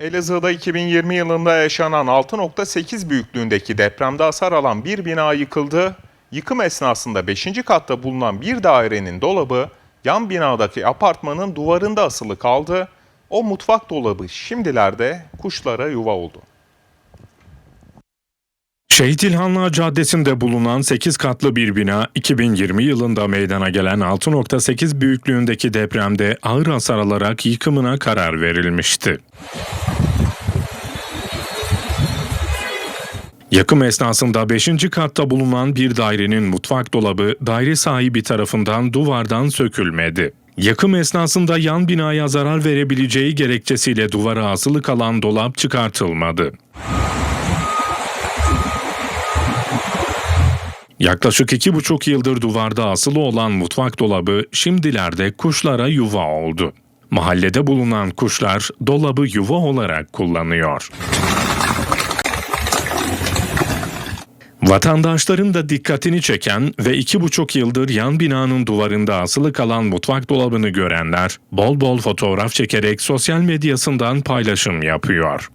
Elazığ'da 2020 yılında yaşanan 6.8 büyüklüğündeki depremde hasar alan bir bina yıkıldı. Yıkım esnasında 5. katta bulunan bir dairenin dolabı yan binadaki apartmanın duvarında asılı kaldı. O mutfak dolabı şimdilerde kuşlara yuva oldu. Şehit İlhanlar Caddesi'nde bulunan 8 katlı bir bina 2020 yılında meydana gelen 6.8 büyüklüğündeki depremde ağır hasar alarak yıkımına karar verilmişti. Yakım esnasında 5. katta bulunan bir dairenin mutfak dolabı daire sahibi tarafından duvardan sökülmedi. Yakım esnasında yan binaya zarar verebileceği gerekçesiyle duvara asılı kalan dolap çıkartılmadı. Yaklaşık iki buçuk yıldır duvarda asılı olan mutfak dolabı şimdilerde kuşlara yuva oldu. Mahallede bulunan kuşlar dolabı yuva olarak kullanıyor. Vatandaşların da dikkatini çeken ve iki buçuk yıldır yan binanın duvarında asılı kalan mutfak dolabını görenler bol bol fotoğraf çekerek sosyal medyasından paylaşım yapıyor.